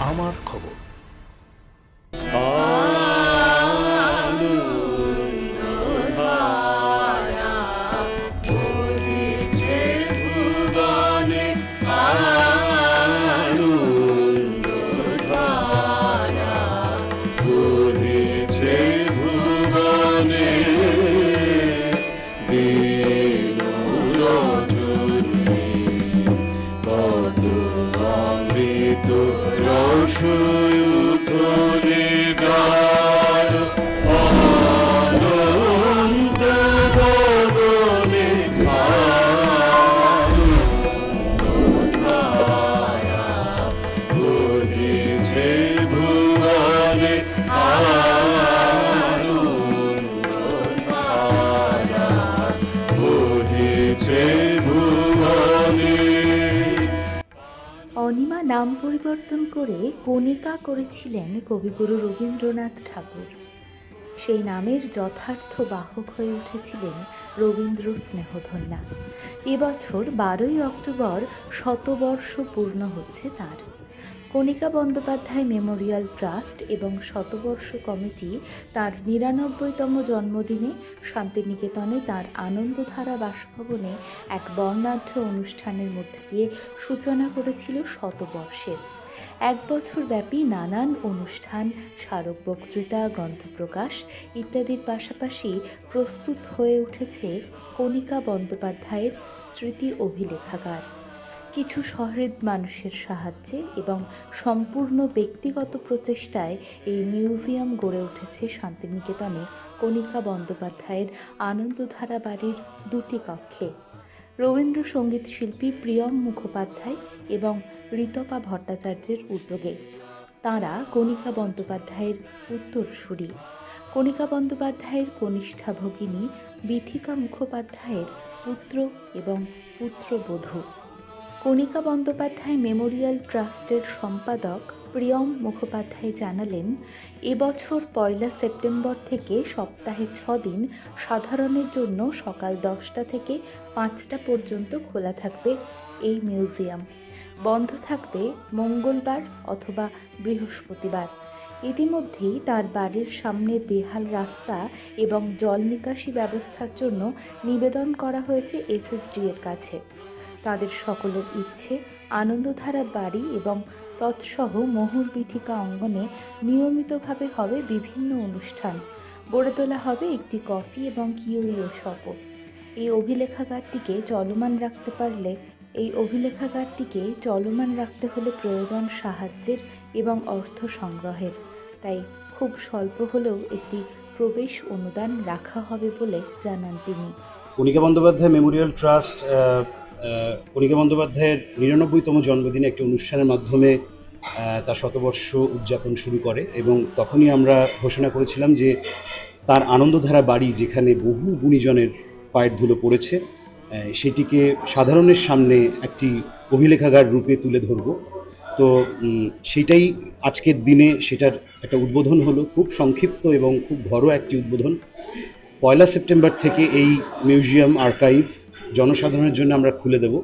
আমার খবর। নাম পরিবর্তন করে কণিকা করেছিলেন কবিগুরু রবীন্দ্রনাথ ঠাকুর। সেই নামের যথার্থ বাহক হয়ে উঠেছিলেন রবীন্দ্র স্নেহধন্যা। এবছর বারোই অক্টোবর শতবর্ষ পূর্ণ হচ্ছে তার। কণিকা বন্দ্যোপাধ্যায় মেমোরিয়াল ট্রাস্ট এবং শতবর্ষ কমিটি তার নিরানব্বইতম জন্মদিনে শান্তিনিকেতনে তার আনন্দধারা বাসভবনে এক বর্ণাঢ্য অনুষ্ঠানের মধ্যে দিয়ে সূচনা করেছিল শতবর্ষের। এক বছর ব্যাপী নানান অনুষ্ঠান, স্মারক বক্তৃতা, গ্রন্থপ্রকাশ ইত্যাদির পাশাপাশি প্রস্তুত হয়ে উঠেছে কণিকা বন্দ্যোপাধ্যায়ের স্মৃতি অভিলেখাগার। কিছু সহৃদ মানুষের সাহায্যে এবং সম্পূর্ণ ব্যক্তিগত প্রচেষ্টায় এই মিউজিয়াম গড়ে উঠেছে শান্তিনিকেতনে কণিকা বন্দ্যোপাধ্যায়ের আনন্দধারা বাড়ির দুটি কক্ষে। রবীন্দ্রসঙ্গীত শিল্পী প্রিয়ম মুখোপাধ্যায় এবং ঋতপা ভট্টাচার্যের উদ্যোগে। তাঁরা কণিকা বন্দ্যোপাধ্যায়ের উত্তরসূরি। কণিকা বন্দ্যোপাধ্যায়ের কনিষ্ঠা ভগিনী বিথিকা মুখোপাধ্যায়ের পুত্র এবং পুত্রবধূ। কণিকা বন্দ্যোপাধ্যায় মেমোরিয়াল ট্রাস্টের সম্পাদক প্রিয়ম মুখোপাধ্যায় জানালেন এবছর পয়লা সেপ্টেম্বর থেকে সপ্তাহে দিন সাধারণের জন্য সকাল দশটা থেকে পাঁচটা পর্যন্ত খোলা থাকবে এই মিউজিয়াম। বন্ধ থাকবে মঙ্গলবার অথবা বৃহস্পতিবার। ইতিমধ্যেই তার বাড়ির সামনে বেহাল রাস্তা এবং জল নিকাশি ব্যবস্থার জন্য নিবেদন করা হয়েছে এসএসডি এর কাছে। তাদের সকলের ইচ্ছে, আনন্দধারা বাড়ি এবং তৎসহ মোহর বিথিকা অঙ্গনে নিয়মিতভাবে হবে বিভিন্ন অনুষ্ঠান। গড়ে তোলা হবে একটি কফি এবং কিউরিও শপও। এই অভিলেখাগারটিকে চলমান রাখতে পারলে, এই অভিলেখাগারটিকে চলমান রাখতে হলে প্রয়োজন সাহায্যের এবং অর্থ সংগ্রহের। তাই খুব স্বল্প হলেও একটি প্রবেশ অনুদান রাখা হবে বলে জানান তিনি। কণিকা বন্দ্যোপাধ্যায় মেমোরিয়াল ট্রাস্ট কণিকা বন্দ্যোপাধ্যায়ের নিরানব্বইতম জন্মদিনে একটি অনুষ্ঠানের মাধ্যমে তার শতবর্ষ উদযাপন শুরু করে এবং তখনই আমরা ঘোষণা করেছিলাম যে তার আনন্দধারা বাড়ি যেখানে বহু গুণীজনের পায়ের ধুলো পড়েছে সেটিকে সাধারণের সামনে একটি অভিলেখাগার রূপে তুলে ধরব। তো উম, সেইটাই আজকের দিনে সেটার একটা উদ্বোধন হলো। খুব সংক্ষিপ্ত এবং খুব ঘরোয়া একটি উদ্বোধন। পয়লা সেপ্টেম্বর থেকে এই মিউজিয়াম আর্কাইভ জনসাধারণের জন্য আমরা খুলে দেব।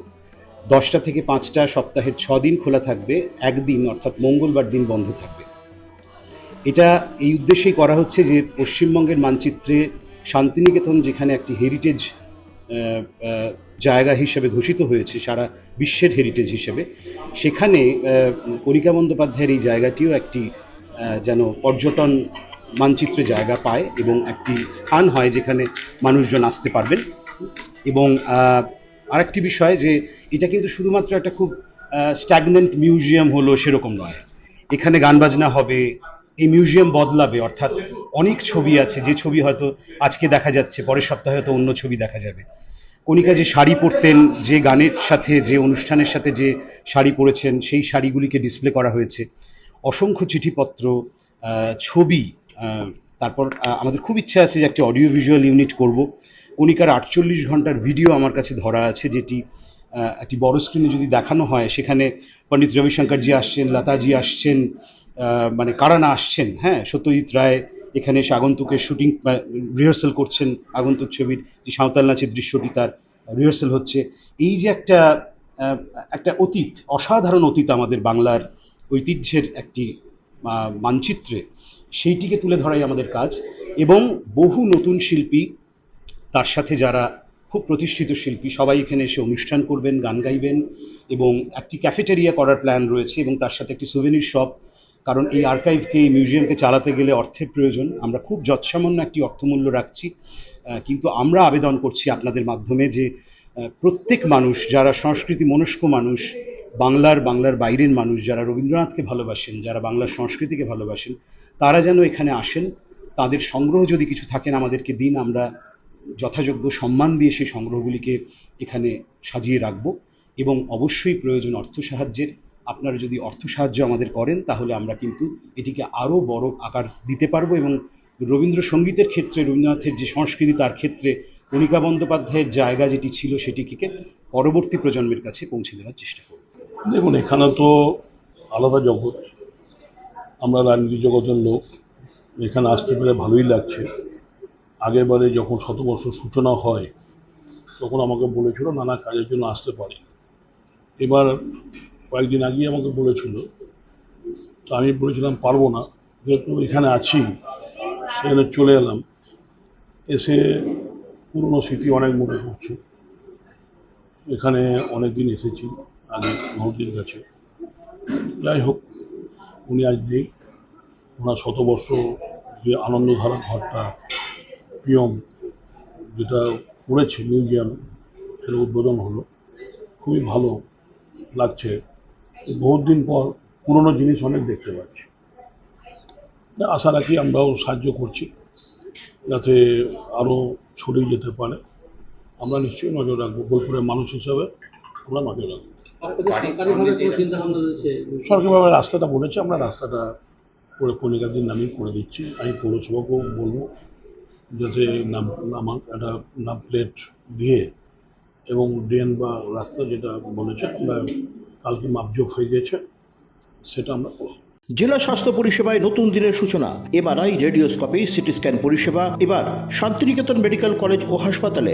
দশটা থেকে পাঁচটা সপ্তাহের ছ দিন খোলা থাকবে, একদিন অর্থাৎ মঙ্গলবার দিন বন্ধ থাকবে। এটা এই উদ্দেশ্যেই করা হচ্ছে যে পশ্চিমবঙ্গের মানচিত্রে শান্তিনিকেতন যেখানে একটি হেরিটেজ জায়গা হিসেবে ঘোষিত হয়েছে, সারা বিশ্বের হেরিটেজ হিসেবে, সেখানে কণিকা বন্দ্যোপাধ্যায়ের এই জায়গাটিও একটি যেন পর্যটন মানচিত্রে জায়গা পায় এবং একটি স্থান হয় যেখানে মানুষজন আসতে পারবেন। এবং আরেকটি বিষয় যে এটা কিন্তু শুধুমাত্র একটা খুব স্ট্যাগনেন্ট মিউজিয়াম হলো সেরকম নয়। এখানে গান বাজনা হবে, এই মিউজিয়াম বদলাবে, অর্থাৎ অনেক ছবি আছে, যে ছবি হয়তো আজকে দেখা যাচ্ছে, পরের সপ্তাহে হয়তো অন্য ছবি দেখা যাবে। কণিকা যে শাড়ি পরতেন, যে গানের সাথে, যে অনুষ্ঠানের সাথে যে শাড়ি পরেছেন, সেই শাড়িগুলিকে ডিসপ্লে করা হয়েছে। অসংখ্য চিঠিপত্র ছবি তারপর আমাদের খুব ইচ্ছা আছে যে একটি অডিও ভিজুয়াল ইউনিট করব। কণিকার আটচল্লিশ ঘণ্টার ভিডিও আমার কাছে ধরা আছে, যেটি একটি বড় স্ক্রিনে যদি দেখানো হয়, সেখানে পণ্ডিত রবিশঙ্করজি আসছেন লতাজি আসছেন মানে কারা না আসছেন হ্যাঁ সত্যজিৎ রায় এখানে এসে আগন্তুকের শুটিং রিহার্সাল করছেন আগন্তুক ছবির, যে সাঁওতাল নাচের দৃশ্যটি তার রিহার্সাল হচ্ছে। এই যে একটা একটা অতীত, অসাধারণ অতীত আমাদের বাংলার ঐতিহ্যের একটি মানচিত্রে, সেইটিকে তুলে ধরাই আমাদের কাজ এবং বহু নতুন শিল্পী তার সাথে যারা খুব প্রতিষ্ঠিত শিল্পী, সবাই এখানে এসে অনুষ্ঠান করবেন, গান গাইবেন এবং একটি ক্যাফেটেরিয়া করার প্ল্যান রয়েছে এবং তার সাথে একটি সুভেনির শপ কারণ এই আর্কাইভকে এই মিউজিয়ামকে চালাতে গেলে অর্থের প্রয়োজন। আমরা খুব যৎসামান্য একটি অর্থমূল্য রাখছি কিন্তু আমরা আবেদন করছি আপনাদের মাধ্যমে যে প্রত্যেক মানুষ, যারা সংস্কৃতি মনস্ক মানুষ, বাংলার বাংলার বাইরের মানুষ, যারা রবীন্দ্রনাথকে ভালোবাসেন, যারা বাংলার সংস্কৃতিকে ভালোবাসেন, তারা যেন এখানে আসেন। তাদের সংগ্রহ যদি কিছু থাকেন আমাদেরকে দিন, আমরা যথাযোগ্য সম্মান দিয়ে সেই সংগ্রহগুলিকে এখানে সাজিয়ে রাখব এবং অবশ্যই প্রয়োজন অর্থ সাহায্যের। আপনারা যদি অর্থ সাহায্য আমাদের করেন, তাহলে আমরা কিন্তু এটিকে আরও বড় আকার দিতে পারব এবং রবীন্দ্রসঙ্গীতের ক্ষেত্রে, রবীন্দ্রনাথের যে সংস্কৃতি, তার ক্ষেত্রে কণিকা বন্দ্যোপাধ্যায়ের জায়গা যেটি ছিল, সেটিকে পরবর্তী প্রজন্মের কাছে পৌঁছে দেওয়ার চেষ্টা করব। দেখুন, এখানে তো আলাদা জগৎ। আমরা রাজনীতি জগতের লোক। এখানে আসতে পেরে ভালোই লাগছে। আগেরবারে যখন শতবর্ষ সূচনা হয়, তখন আমাকে বলেছিল নানা কাজের জন্য আসতে পারি। এবার কয়েকদিন আগেই আমাকে বলেছিল, তো আমি বলেছিলাম, পারব না, যেহেতু এখানে আছি, সেখানে চলে এলাম। এসে পুরনো স্মৃতি অনেক মনে পড়ছে। এখানে অনেক দিন এসেছি, আগে নদীর কাছে। যাই হোক, উনি আজ নেই। ওনার শতবর্ষ যে আনন্দধারা ঘরটা পিয়ম যেটা করেছে মিউজিয়াম সেটা উদ্বোধন হলো। খুবই ভালো লাগছে। বহুত দিন পর পুরনো জিনিস অনেক দেখতে পাচ্ছি। আশা রাখি আমরাও সাহায্য করছি যাতে আরও ছড়িয়ে যেতে পারে। আমরা নিশ্চয়ই নজর রাখব। বোলপুরের মানুষ হিসাবে আমরা নজর রাখব। সরকারিভাবে রাস্তাটা বলেছে আমরা রাস্তাটা করে কণিকাদের নামই করে দিচ্ছি। আমি পৌরসভাকেও বলব যাতে নাম একটা নাম প্লেট দিয়ে এবং ড্রেন বা রাস্তা যেটা বলেছে আমরা কালকে মাপজোক হয়ে গেছে, সেটা আমরা জেলা স্বাস্থ্য পরিষেবায় নতুন দিনের সূচনা, এমআরআই, রেডিওস্কোপি, সিটি স্ক্যান পরিষেবা, এবার শান্তিনিকেতন মেডিকেল কলেজ ও হাসপাতালে।